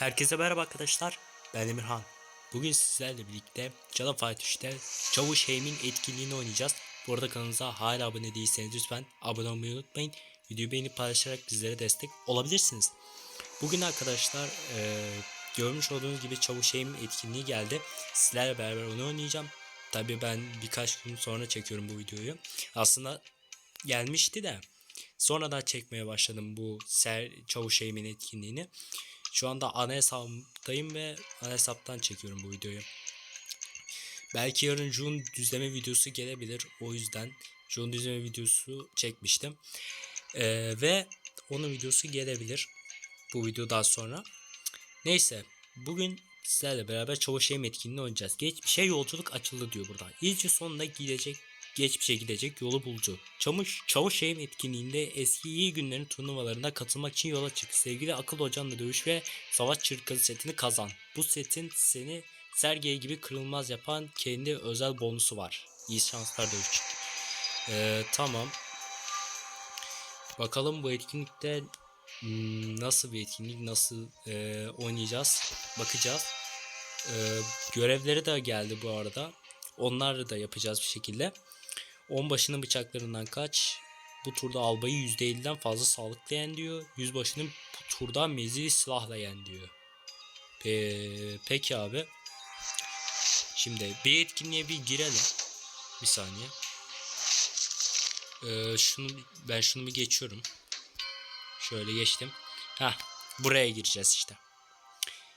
Herkese merhaba arkadaşlar. Ben Emirhan. Bugün sizlerle birlikte of Duty 3'te Çavuş Heym'in etkinliğini oynayacağız. Bu arada kanalımıza hala abone değilseniz lütfen abone olmayı unutmayın. Videoyu beğenip paylaşarak bizlere destek olabilirsiniz. Bugün arkadaşlar eee, görmüş olduğunuz gibi Çavuş Heym etkinliği geldi. Sizlerle beraber onu oynayacağım. Tabii ben birkaç gün sonra çekiyorum bu videoyu. Aslında gelmişti de sonradan çekmeye başladım bu Ser Çavuş Heym'in etkinliğini. Şu anda ana hesaptayım ve ana hesaptan çekiyorum bu videoyu. Belki yarın June düzleme videosu gelebilir. O yüzden June düzleme videosu çekmiştim. Ee, ve onun videosu gelebilir. Bu videodan sonra. Neyse. Bugün sizlerle beraber Çavuş etkinliğini oynayacağız. Geçmişe yolculuk açıldı diyor burada. İlçe sonunda gidecek geçmişe gidecek yolu bulcu. Çavuş, Çavuş Yem etkinliğinde eski iyi günlerin turnuvalarına katılmak için yola çık. Sevgili akıl hocanla dövüş ve savaş çırkını setini kazan. Bu setin seni Sergey gibi kırılmaz yapan kendi özel bonusu var. İyi şanslar dövüş. Ee, tamam. Bakalım bu etkinlikte hmm, nasıl bir etkinlik, nasıl e, oynayacağız, bakacağız. Ee, görevleri de geldi bu arada. Onları da yapacağız bir şekilde. Onbaşının bıçaklarından kaç. Bu turda albayı %50'den fazla sağlıklı yen diyor. Yüzbaşının bu turda mezili silahla yen diyor. Pe- peki abi. Şimdi bir etkinliğe bir girelim. Bir saniye. Ee, şunu ben şunu bir geçiyorum. Şöyle geçtim. Ha, buraya gireceğiz işte.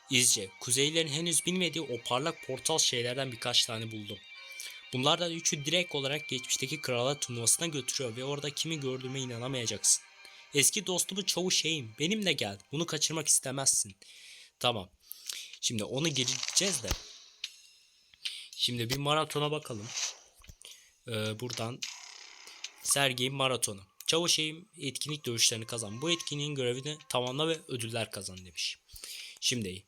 İzce, kuzeylerin henüz bilmediği o parlak portal şeylerden birkaç tane buldum. Bunlardan üçü direkt olarak geçmişteki krallar turnuvasına götürüyor ve orada kimi gördüğüme inanamayacaksın. Eski dostumu Çavuş Şeyim benimle gel. Bunu kaçırmak istemezsin. Tamam. Şimdi onu gireceğiz de. Şimdi bir maratona bakalım. Ee, buradan Sergey'in maratonu. Çavuş Şeyim etkinlik dövüşlerini kazan. Bu etkinliğin görevini tamamla ve ödüller kazan demiş. Şimdi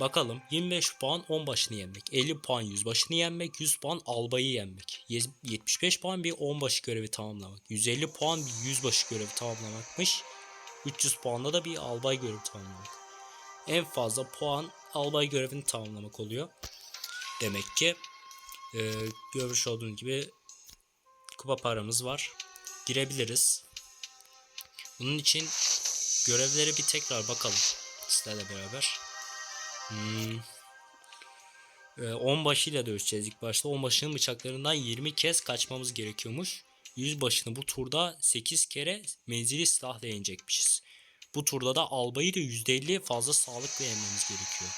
Bakalım 25 puan 10 başını yenmek, 50 puan 100 başını yenmek, 100 puan albayı yenmek, 75 puan bir 10 başı görevi tamamlamak, 150 puan bir 100 başı görevi tamamlamakmış, 300 puanla da bir albay görevi tamamlamak. En fazla puan albay görevini tamamlamak oluyor. Demek ki e, görmüş olduğunuz gibi kupa paramız var. Girebiliriz. Bunun için görevleri bir tekrar bakalım sizlerle beraber. Hmm. Ee, onbaşıyla dövüşeceğiz ilk başta. Onbaşının bıçaklarından 20 kez kaçmamız gerekiyormuş. Yüzbaşını bu turda 8 kere menzili silahla yenecekmişiz. Bu turda da albayı da %50 fazla sağlıkla yenmemiz gerekiyor.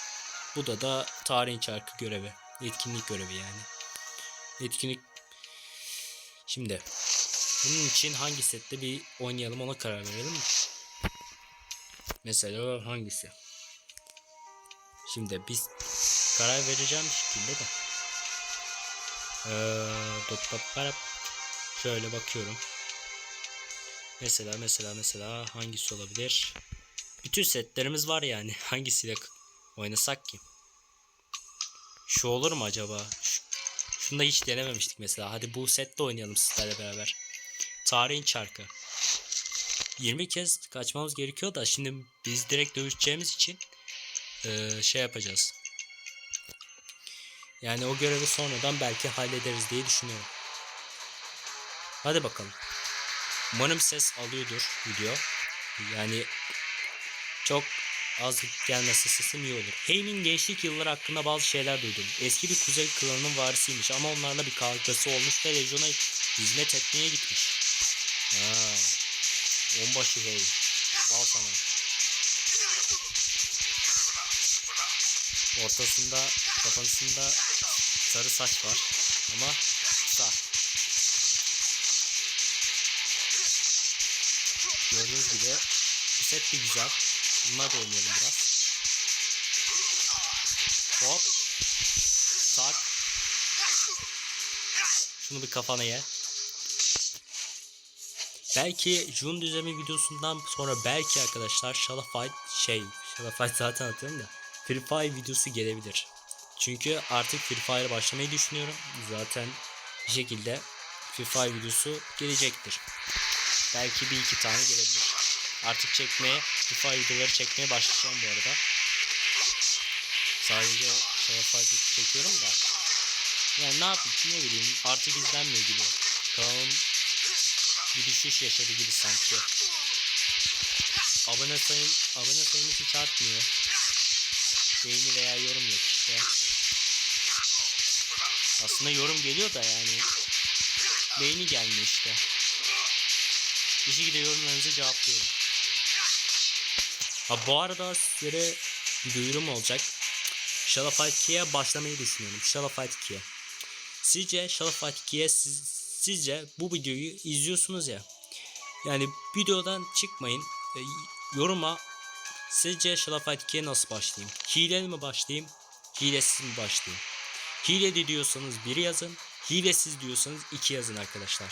Bu da da tarihin çarkı görevi. Etkinlik görevi yani. Etkinlik Şimdi bunun için hangi sette bir oynayalım ona karar verelim? Mesela hangisi? Şimdi biz karar vereceğim şekilde de. Ee. Şöyle bakıyorum. Mesela mesela mesela hangisi olabilir? Bütün setlerimiz var yani. Hangisiyle oynasak ki? Şu olur mu acaba? Şu, şunu da hiç denememiştik mesela. Hadi bu sette oynayalım sizlerle beraber. Tarihin çarkı. 20 kez kaçmamız gerekiyor da şimdi biz direkt dövüşeceğimiz için eee, şey yapacağız. Yani o görevi sonradan belki hallederiz diye düşünüyorum. Hadi bakalım. Umarım ses alıyordur video. Yani çok az gelmesi sesim iyi olur. Hey'nin gençlik yılları hakkında bazı şeyler duydum. Eski bir kuzey klanının varisiymiş ama onlarla bir kavgası olmuş ve Legion'a hizmet etmeye gitmiş. Ha. Onbaşı Hey. Al sana. Ortasında kafasında sarı saç var ama kısa. Gördüğünüz gibi bu set de güzel. Bunlar da oynayalım biraz. Hop. Tak. Şunu bir kafana ye. Belki June düzlemi videosundan sonra belki arkadaşlar Shadowfight şey Shadowfight zaten atıyorum da Free Fire videosu gelebilir. Çünkü artık Free Fire'a başlamayı düşünüyorum. Zaten bir şekilde Free Fire videosu gelecektir. Belki bir iki tane gelebilir. Artık çekmeye, Free Fire videoları çekmeye başlayacağım bu arada. Sadece o Şarafay'ı çekiyorum da. Yani ne yapayım ne bileyim artık izlenmiyor gibi. Kanalım bir düşüş yaşadı gibi sanki. Abone sayım abone sayımız hiç artmıyor. Beğeni veya yorum yok işte. Aslında yorum geliyor da yani beğeni gelmiyor işte. Bir şekilde yorumlarınızı cevaplıyorum. Ha bu arada sizlere bir duyurum olacak. Shadow Fight 2'ye başlamayı düşünüyorum. Shadow Fight 2'ye. Sizce Shadow Fight 2'ye siz, sizce bu videoyu izliyorsunuz ya. Yani videodan çıkmayın. E, yoruma sizce 2'ye nasıl başlayayım? Hileli mi başlayayım? Hilesiz mi başlayayım? Hileli diyorsanız biri yazın. Hilesiz diyorsanız iki yazın arkadaşlar.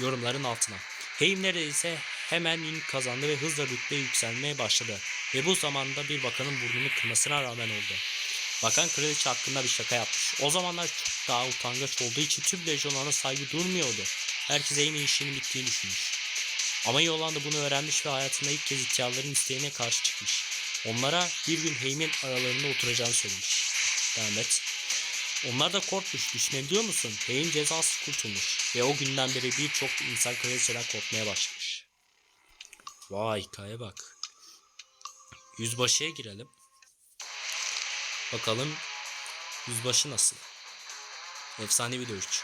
Yorumların altına. Heim neredeyse hemen win kazandı ve hızla rütbe yükselmeye başladı. Ve bu zamanda bir bakanın burnunu kırmasına rağmen oldu. Bakan kraliçe hakkında bir şaka yapmış. O zamanlar çok daha utangaç olduğu için tüm lejyon ona saygı durmuyordu. Herkes Heim'in işinin bittiğini düşünmüş. Ama Yolanda bunu öğrenmiş ve hayatında ilk kez ihtiyarların isteğine karşı çıkmış. Onlara bir gün Heim'in aralarında oturacağını söylemiş. Devam. Onlar da korkmuş. Düşünebiliyor musun? Heim cezasız kurtulmuş. Ve o günden beri birçok insan kraliçeden korkmaya başlamış. Vay hikaye bak. Yüzbaşıya girelim. Bakalım yüzbaşı nasıl? Efsanevi dövüş.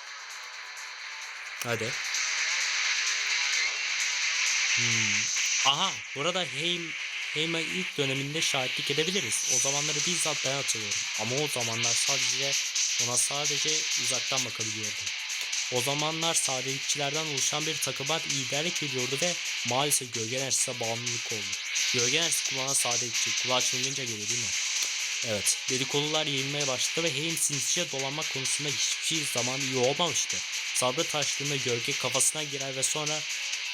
Hadi. Hmm. Aha burada Heim Heim'e ilk döneminde şahitlik edebiliriz. O zamanları bizzat ben hatırlıyorum. Ama o zamanlar sadece ona sadece uzaktan bakabiliyordum. O zamanlar sadelikçilerden oluşan bir takıma liderlik ediyordu ve maalesef gölge enerjisine bağımlılık oldu. Gölge enerjisi kullanan sadelikçi. Kulağa çınlayınca geliyor değil mi? Evet. Dedikodular yayılmaya başladı ve Haynes sinsice dolanmak konusunda hiçbir zaman iyi olmamıştı. Sabrı taştığında gölge kafasına girer ve sonra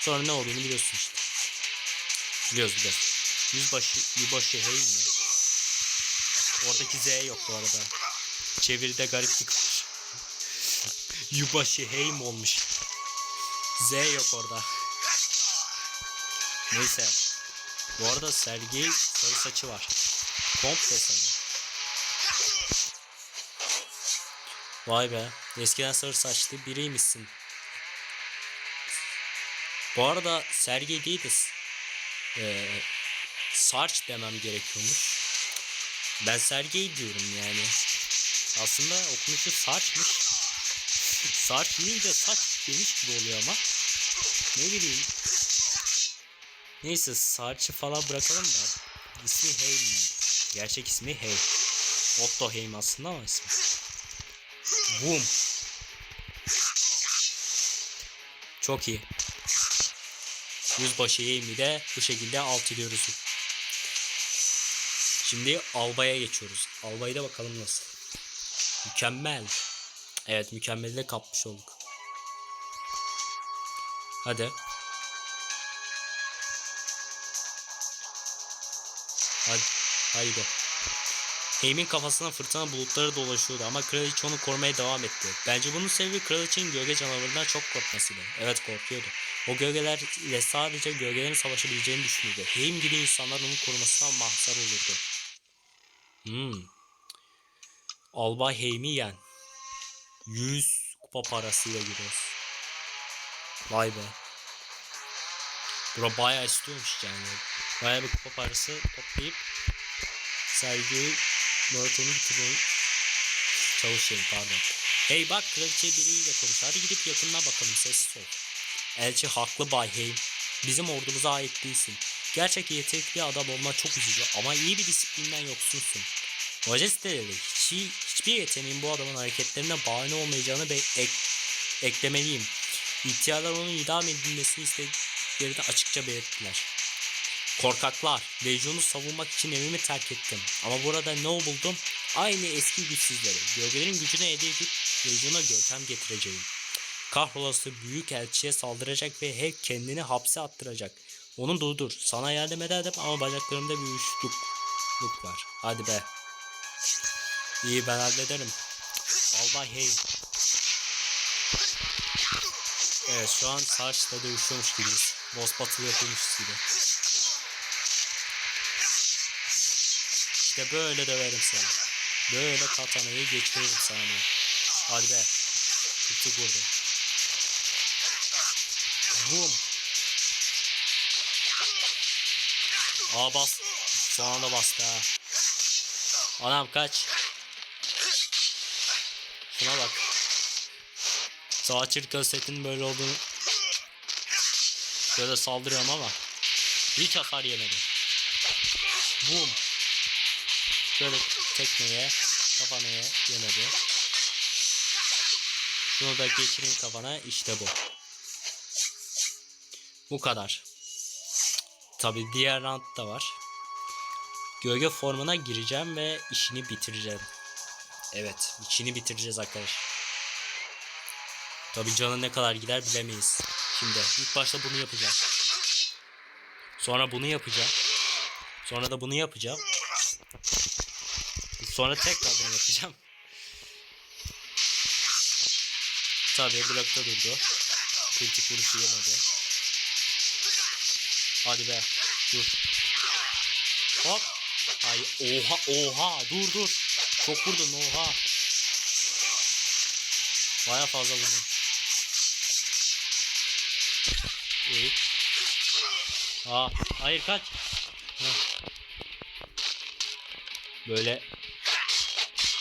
sonra ne olduğunu biliyorsun işte. Biliyoruz biliyoruz. Yüzbaşı, yüzbaşı Haynes mi? Oradaki Z yok bu arada. Çeviride gariplik var. Yüzbaşı Heim olmuş. Z yok orada. Neyse. Bu arada Sergey sarı saçı var. Komple sarı. Vay be. Eskiden sarı saçlı biriymişsin. Bu arada Sergey değil de e, Sarç demem gerekiyormuş. Ben Sergey diyorum yani. Aslında okunuşu Sarç'mış. Sarç deyince saç demiş gibi oluyor ama. Ne bileyim. Neyse Sarç'ı falan bırakalım da. İsmi Heim. Gerçek ismi Heim. Otto Heim aslında ama ismi. Boom. Çok iyi. Yüzbaşı Heim'i de bu şekilde alt ediyoruz. Şimdi Alba'ya geçiyoruz. Alba'ya da bakalım nasıl. Mükemmel. Evet mükemmeli de kapmış olduk. Hadi. Hadi. Haydi. Heim'in kafasına fırtına bulutları dolaşıyordu ama kraliçe onu korumaya devam etti. Bence bunun sebebi kraliçenin gölge canavarından çok korkmasıydı. Evet korkuyordu. O gölgeler sadece gölgelerin savaşabileceğini düşünüyordu. Heim gibi insanlar onun korumasına mahzar olurdu. Hmm. Albay Heim'i yen. 100 kupa parasıyla giriyoruz. Vay be. Bura bayağı istiyormuş yani. Bayağı bir kupa parası toplayıp sergiyi maratonu bitirmeyi çalışayım pardon. Hey bak kraliçe biriyle konuş. Hadi gidip yakından bakalım sessiz ol. Elçi haklı Bay Heim. Bizim ordumuza ait değilsin. Gerçek yetenekli adam olman çok üzücü ama iyi bir disiplinden yoksunsun. Majesteleri hiç, hiçbir yeteneğin bu adamın hareketlerine bahane olmayacağını be- ek- eklemeliyim. İhtiyarlar onun idam edilmesini istediklerini açıkça belirttiler. Korkaklar, Lejyon'u savunmak için evimi terk ettim. Ama burada ne buldum? Aynı eski güçsüzleri. Gölgelerin gücünü elde edip Lejyon'a görkem getireceğim. Kahrolası büyük elçiye saldıracak ve hep kendini hapse attıracak. Onu durdur. Sana yardım ederdim ama bacaklarımda bir uyuşukluk var. Hadi be. İyi ben hallederim. Albay hey. Evet şu an Sarç'la dövüşüyormuş gibiyiz. Boss battle yapılmış gibi. İşte böyle döverim seni. Böyle katanayı geçiririm sana. Hadi be. Tuttuk vurdum. Bum. Aa bas. Son anda bastı ha. Anam kaç. Şuna bak. Savaşçılık kasetinin böyle olduğunu Şöyle saldırıyorum ama hiç hasar yemedi. Boom. Şöyle tekmeye kafana ye- yemedi. Şunu da geçireyim kafana işte bu. Bu kadar. Tabi diğer round da var. Gölge formuna gireceğim ve işini bitireceğim. Evet, işini bitireceğiz arkadaş. Tabi canı ne kadar gider bilemeyiz. Şimdi ilk başta bunu yapacağım. Sonra bunu yapacağım. Sonra da bunu yapacağım. Sonra tekrar bunu yapacağım. Tabi blokta durdu. Kritik vuruşu yemedi. Hadi be. Dur. Hop. Ay oha oha dur dur. Çok vurdun oha. Baya fazla vurdun. Evet. Aa, hayır kaç. Heh. Böyle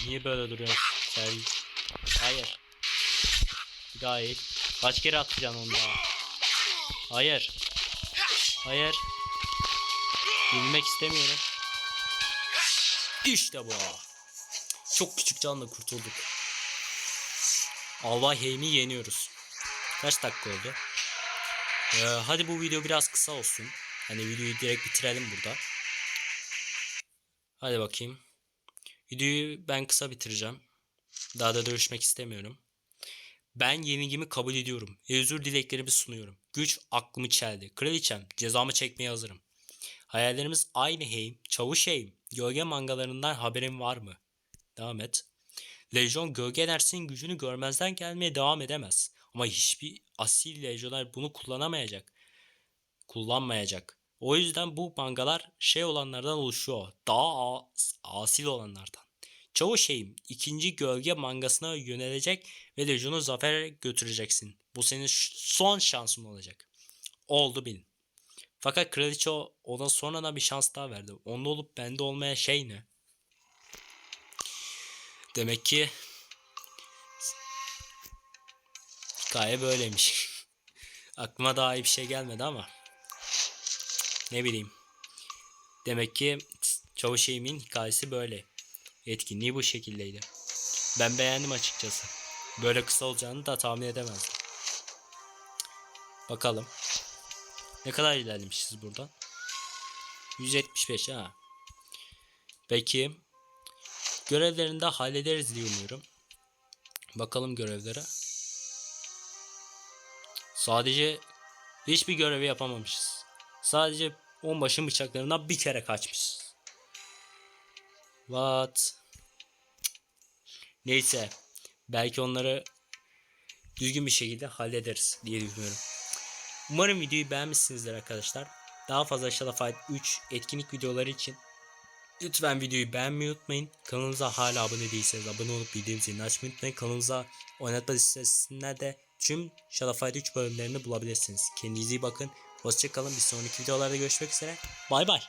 Niye böyle duruyorsun? Sen... Hayır. Bir daha eğil. Kaç kere atacaksın onu daha? Hayır. Hayır. Bilmek istemiyorum. İşte bu. Çok küçük canla kurtulduk. Albay Heym'i yeniyoruz. Kaç dakika oldu? Ee, hadi bu video biraz kısa olsun. Hani videoyu direkt bitirelim burada. Hadi bakayım. Videoyu ben kısa bitireceğim. Daha da dövüşmek istemiyorum. Ben yenilgimi kabul ediyorum özür dileklerimi sunuyorum. Güç aklımı çeldi. Kraliçem cezamı çekmeye hazırım. Hayallerimiz aynı Heym, Çavuş Heym. Gölge mangalarından haberin var mı? Devam et. Lejyon gölge enerjisinin gücünü görmezden gelmeye devam edemez. Ama hiçbir asil lejyoner bunu kullanamayacak. Kullanmayacak. O yüzden bu mangalar şey olanlardan oluşuyor. Daha as- asil olanlardan. Çavuş şeyim ikinci gölge mangasına yönelecek ve Legion'u zafere götüreceksin. Bu senin son şansın olacak. Oldu bilin. Fakat kraliçe ona sonradan bir şans daha verdi. Onda olup bende olmayan şey ne? Demek ki hikaye böyleymiş. Aklıma daha iyi bir şey gelmedi ama ne bileyim. Demek ki Çavuş Eğim'in hikayesi böyle. Etkinliği bu şekildeydi. Ben beğendim açıkçası. Böyle kısa olacağını da tahmin edemezdim. Bakalım. Ne kadar ilerlemişiz buradan? 175 ha. Peki. Görevlerini de hallederiz diye umuyorum. Bakalım görevlere. Sadece hiçbir görevi yapamamışız. Sadece onbaşın bıçaklarından bir kere kaçmışız. What? Neyse. Belki onları düzgün bir şekilde hallederiz diye düşünüyorum. Umarım videoyu beğenmişsinizdir arkadaşlar. Daha fazla Shadow Fight 3 etkinlik videoları için lütfen videoyu beğenmeyi unutmayın. Kanalımıza hala abone değilseniz abone olup bildirim zilini açmayı unutmayın. Kanalımıza oynatma listesinde de tüm Shadow Fight 3 bölümlerini bulabilirsiniz. Kendinize iyi bakın. Hoşçakalın. Bir sonraki videolarda görüşmek üzere. Bay bay.